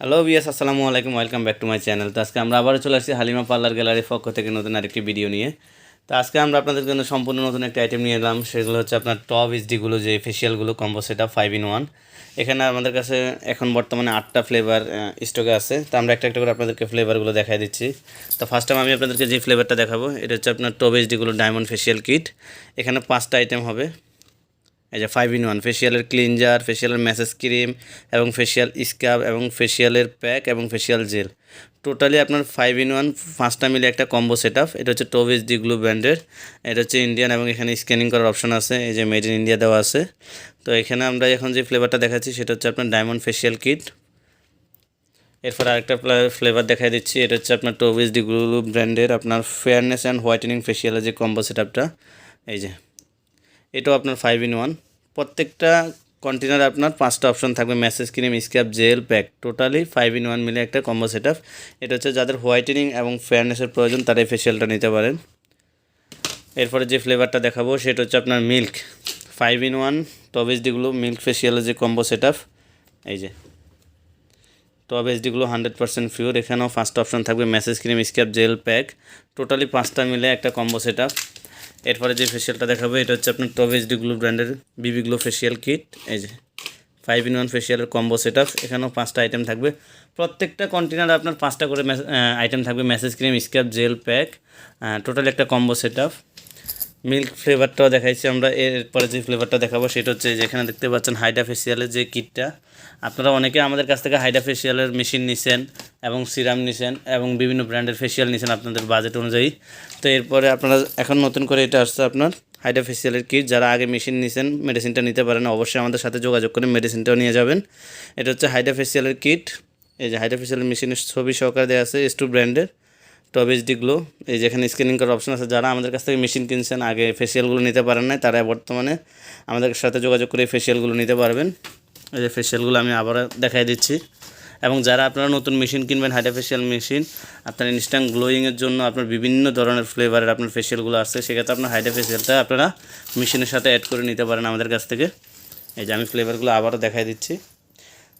Hello বিয়াস আসসালামু আলাইকুম welcome back to my channel তো আজকে আমরা আবারও চলে আসছি হালিমা পার্লার গ্যালারির পক্ষ থেকে নতুন আরেকটি ভিডিও নিয়ে। তো আজকে আমরা আপনাদের জন্য সম্পূর্ণ নতুন একটা আইটেম নিয়ে এলাম, সেগুলো হচ্ছে আপনার টপ এইচডিগুলো যে ফেশিয়ালগুলো কম্বো সেটা ফাইভ ইন ওয়ান এখানে আমাদের কাছে এখন বর্তমানে আটটা ফ্লেভার স্টকে আছে। তো আমরা একটা একটা করে আপনাদেরকে ফ্লেভারগুলো দেখাই দিচ্ছি। তো ফার্স্ট টাইম আমি আপনাদেরকে যে ফ্লেভারটা দেখাবো, এটা হচ্ছে আপনার টপ এইচডিগুলো ডায়মন্ড ফেশিয়াল কিট এখানে পাঁচটা আইটেম হবে। এই যে ফাইভ ইন ওয়ান ফেশিয়ালের ক্লিনজার ফেশিয়ালের ম্যাসেজ ক্রিম এবং ফেশিয়াল স্ক্রাব এবং ফেশিয়ালের প্যাক এবং ফেশিয়াল জেল টোটালি আপনার ফাইভ ইন ওয়ান পাঁচটা মিলে একটা কম্বো সেট আপ এটা হচ্ছে টোভ ডি গ্লু ব্র্যান্ডের এটা হচ্ছে ইন্ডিয়ান এবং এখানে স্ক্যানিং করার অপশন আছে। এই যে মেড ইন ইন্ডিয়া দেওয়া আছে। তো এখানে আমরা এখন যে ফ্লেভারটা দেখাচ্ছি, সেটা হচ্ছে আপনার ডায়মন্ড ফেশিয়াল কিট এরপর আরেকটা ফ্লেভার দেখাই দিচ্ছি। এটা হচ্ছে আপনার টোভিস ডি গ্লু ব্র্যান্ডের আপনার ফেয়ারনেস অ্যান্ড হোয়াইটেনিং ফেশিয়ালের যে কম্বো সেট আপটা এই যে। এটাও আপনার ফাইভ ইন ওয়ান প্রত্যেকটা কন্টেনারে আপনার পাঁচটা অপশন থাকবে। Massage cream scrub gel pack totally five in one মিলে একটা কম্বো সেট এটা হচ্ছে যাদের হোয়াইটেনিং এবং ফেয়ারনেসের প্রয়োজন তারা এই ফেশিয়ালটা নিতে পারেন। এরপরে যে ফ্লেভারটা দেখাবো, সেটা হচ্ছে আপনার milk five in one top এইচডিগুলো milk ফেশিয়ালের যে কম্বো সেট এই যে। টপ এইচডিগুলো হান্ড্রেড পার্সেন্ট পিওর এখানেও পাঁচটা অপশন থাকবে massage cream scrub gel pack totally পাঁচটা মিলে একটা কম্বো সেট এরপরে যে ফেসিয়ালটা দেখাবো, এটা হচ্ছে আপনার টপ এইচডি গ্লো ব্র্যান্ডের বিবি গ্লো ফেসিয়াল কিট এই যে ফাইভ ইন ওয়ান ফেসিয়ালের কম্বো সেট আপ এখানেও পাঁচটা আইটেম থাকবে। প্রত্যেকটা কন্টেনারে আপনার পাঁচটা করে আইটেম থাকবে। Massage cream scrub gel pack total একটা কম্বো সেট আপ মিল্ক ফ্লেভারটাও দেখাইছি আমরা। এরপরে যে ফ্লেভারটা দেখাবো, সেটা হচ্ছে যেখানে দেখতে পাচ্ছেন হাইডা ফেসিয়ালের যে কিটটা আপনারা অনেকে আমাদের কাছ থেকে হাইডা ফেসিয়ালের মেশিন নিছেন এবং সিরাম নিছেন এবং বিভিন্ন ব্র্যান্ডের ফেসিয়াল নিছেন আপনাদের বাজেট অনুযায়ী। তো এরপরে আপনারা এখন নতুন করে এটা আসছে আপনার হাইডা ফেসিয়ালের কিট যারা আগে মেশিন নিছেন মেডিসিনটা নিতে পারেন, অবশ্যই আমাদের সাথে যোগাযোগ করে মেডিসিনটাও নিয়ে যাবেন। এটা হচ্ছে হাইডা ফেসিয়ালের কিট এই যে হাইডা ফেসিয়ালের মেশিনের ছবি সহকারে দেওয়া আছে এস টু ব্র্যান্ডের টপ এইচডি গ্লো এই যেখানে স্ক্যানিং করার অপশন আছে। যারা আমাদের কাছ থেকে মেশিন কিনছেন, আগে ফেসিয়ালগুলো নিতে পারেন নাই, তারা বর্তমানে আমাদের সাথে যোগাযোগ করে ফেসিয়ালগুলো নিতে পারবেন। এই যে ফেসিয়ালগুলো আমি আবার দেখাই দিচ্ছি। এবং যারা আপনারা নতুন মেশিন কিনবেন, হাইডা ফেসিয়াল মেশিন আপনার ইনস্ট্যান্ট গ্লোয়িংয়ের জন্য আপনার বিভিন্ন ধরনের ফ্লেভারের আপনার ফেসিয়ালগুলো আসছে, সেক্ষেত্রে আপনার হাইডা ফেসিয়ালটা আপনারা মেশিনের সাথে অ্যাড করে নিতে পারেন আমাদের কাছ থেকে। এই যে আমি ফ্লেভারগুলো আবারও দেখাই দিচ্ছি।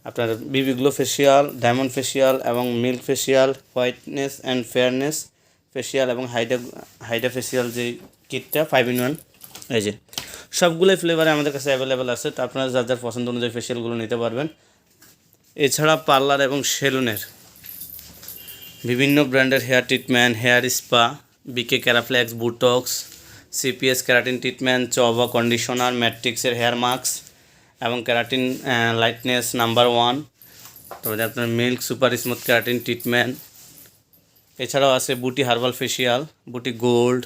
আপনার BB glow facial diamond facial এবং milk facial whiteness and fairness facial এবং হাইডা হাইডা ফেসিয়াল যে কিটটা ফাইভ ইন ওয়ান এই যে সবগুলোই ফ্লেভারে আমাদের কাছে অ্যাভেলেবেল আছে, তো আপনারা যার যার পছন্দ অনুযায়ী ফেসিয়ালগুলো নিতে পারবেন। এছাড়া পার্লার এবং সেলুনের বিভিন্ন ব্র্যান্ডের hair treatment hair spa BK Keraflex botox CPS keratin treatment চবা conditioner ম্যাট্রিক্সের হেয়ার মাস্ক এবং ক্যারাটিন লাইটনেস নাম্বার ওয়ান তারপরে আপনার milk super smooth keratin treatment এছাড়াও আছে beauty herbal facial beauty gold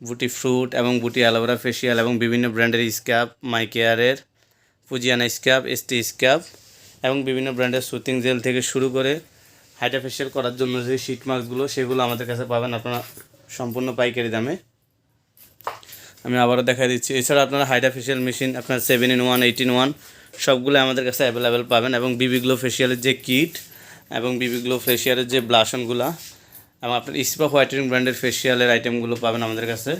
beauty fruit এবং বুটি অ্যালোভেরা ফেসিয়াল এবং বিভিন্ন ব্র্যান্ডের স্ক্যাপ মাই কেয়ারের, ফুজিয়ানা স্ক্যাপ এসটি স্ক্যাপ এবং বিভিন্ন ব্র্যান্ডের সুতিং জেল থেকে শুরু করে হাইড্রা ফেসিয়াল করার জন্য যে শীট মাস্কগুলো সেগুলো আমাদের কাছে পাবেন আপনারা সম্পূর্ণ পাইকারি দামে। আমি আবারও দেখা দিচ্ছি। এছাড়া আপনারা হাইড্রা ফেসিয়াল মেশিন, আপনার seven in one eighteen one সবগুলো আমাদের কাছে অ্যাভেলেবেল পাবেন এবং বিবি গ্লো ফেসিয়ালের যে কিট এবং বিবি গ্লো ফেসিয়ালের যে ব্লাশনগুলো এবং আপনার ইস্পা হোয়াইটেনিং ব্র্যান্ডের ফেসিয়ালের আইটেমগুলো পাবেন আমাদের কাছে।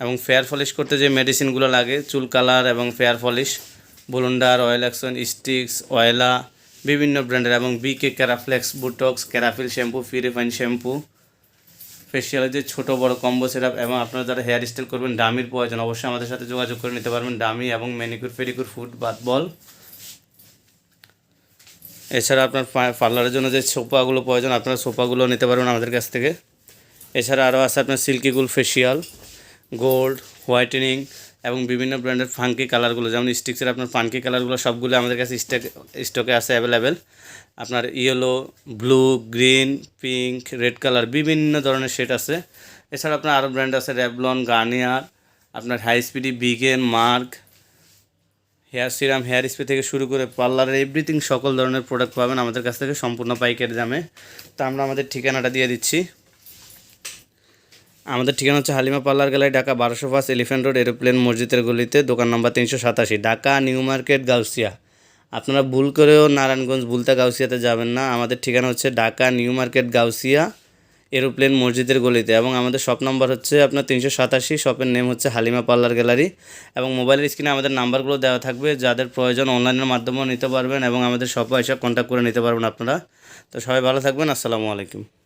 এবং ফেয়ার পলিশ করতে যে মেডিসিনগুলো লাগে, চুল কালার এবং ফেয়ার পলিশ বুলুন্ডার অয়েল অ্যাকশন স্টিক্স অয়েলা বিভিন্ন ব্র্যান্ডের এবং B K Keraflex botox Kerafill shampoo ফিরিফাইন shampoo ফেসিয়ালের যে ছোটো বড় কম্বো সেটআপ এবং আপনারা যারা হেয়ার স্টাইল করবেন ডামির প্রয়োজন, অবশ্যই আমাদের সাথে যোগাযোগ করে নিতে পারবেন। ডামি এবং ম্যানিকুর ফেরিকুর ফুড বাদ বল এছাড়া আপনার পার্লারের জন্য যে সোফাগুলো প্রয়োজন, আপনারা সোফাগুলো নিতে পারবেন আমাদের কাছ থেকে। এছাড়া আরও আছে আপনার সিল্কি গুল ফেসিয়াল গোল্ড হোয়াইটেনিং এবং বিভিন্ন ব্র্যান্ডের ফাঙ্কি কালারগুলো যেমন স্টিক্সের আপনার ফাঙ্কি কালারগুলো সবগুলো আমাদের কাছে স্টক স্টকে আছে অ্যাভেলেবেল আপনার yellow blue green pink red colour বিভিন্ন ধরনের শেড আছে। এছাড়া আপনার আরও ব্র্যান্ড আছে র্যাবলন গার্নিয়ার আপনার high speedy Bigen mark hair serum, hair spray থেকে শুরু করে পার্লারের এভরিথিং সকল ধরনের প্রোডাক্ট পাবেন আমাদের কাছ থেকে, সম্পূর্ণ পাইকারি দামে। তো আমরা আমাদের ঠিকানাটা দিয়ে দিচ্ছি। আমাদের ঠিকানা হচ্ছে হালিমা পার্লার গ্যালারি, ঢাকা বারোশো পাঁচ এলিফ্যান্ট রোড, এরোপ্লেন মসজিদের গলিতে, দোকান নম্বর তিনশো সাতাশি, ঢাকা নিউ মার্কেট, গাউসিয়া। আপনারা ভুল করেও নারায়ণগঞ্জ ভুলতা গাউসিয়াতে যাবেন না। আমাদের ঠিকানা হচ্ছে Dhaka new market, Gausia. Aeroplane মসজিদের গলিতে। এবং আমাদের শপ নাম্বার হচ্ছে আপনার তিনশো সাতাশি শপের নেম হচ্ছে হালিমা পার্লার গ্যালারি। এবং মোবাইলের স্ক্রিনে আমাদের নাম্বারগুলো দেওয়া থাকবে। যাদের প্রয়োজন অনলাইনের মাধ্যমেও নিতে পারবেন এবং আমাদের শপে এসে কন্ট্যাক্ট করে নিতে পারবেন আপনারা। তো সবাই ভালো থাকবেন। আসসালামু আলাইকুম।